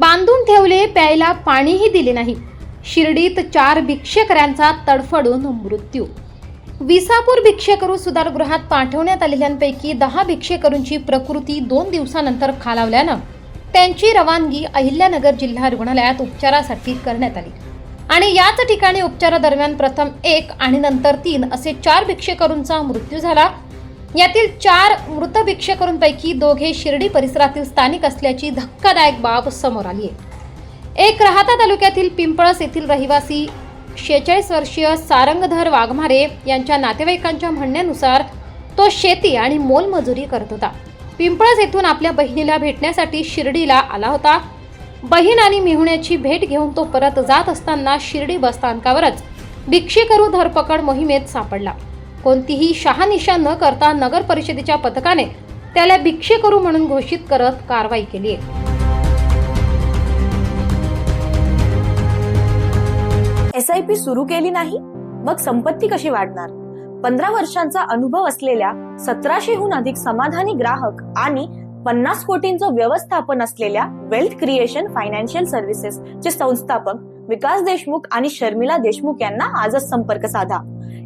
बांधून ठेवले प्यायला पाणीही दिले नाही. शिर्डीत चार भिक्षेकऱ्यांचा तडफडून मृत्यू. विसापूर भिक्षेकरू सुधारगृहात पाठवण्यात आलेल्यांपैकी दहा भिक्षेकरूंची प्रकृती दोन दिवसानंतर खालावल्यानं त्यांची रवानगी अहिल्यानगर जिल्हा रुग्णालयात उपचारासाठी करण्यात आली. आणि याच ठिकाणी उपचारादरम्यान प्रथम एक आणि नंतर तीन असे चार भिक्षेकरूंचा मृत्यू झाला. यातील चार मृत भिक्षेकरूंपैकी दोघे शिर्डी परिसरातील स्थानिक असल्याची धक्कादायक बाब समोर आली आहे. एक राहता तालुक्यातील पिंपळस येथील रहिवासी शेहेचाळीस वर्षीय सारंगधर वाघमारे यांच्या नातेवाईकांच्या म्हणण्यानुसार तो शेती आणि मोलमजुरी करत होता. पिंपळस येथून आपल्या बहिणीला भेटण्यासाठी शिर्डीला आला होता. बहीण आणि मिहुण्याची भेट घेऊन तो परत जात असताना शिर्डी बसस्थानकावरच भिक्षेकरू धरपकड मोहिमेत सापडला. कोणतीही शहानिशा न करता नगर परिषदेच्या पथकाने त्याला भिक्षेकरू म्हणून घोषित करत कारवाई केली आहे. एस आय पी सुरू केली नाही मग संपत्ती कशी वाढणार? पंधरा वर्षांचा अनुभव असलेल्या सतराशेहून अधिक समाधानी ग्राहक आणि पन्नास कोटींचं व्यवस्थापन असलेल्या वेल्थ क्रिएशन फायनान्शियल सर्व्हिसेस चे संस्थापक विकास देशमुख आणि शर्मिला देशमुख यांना आजच संपर्क साधा.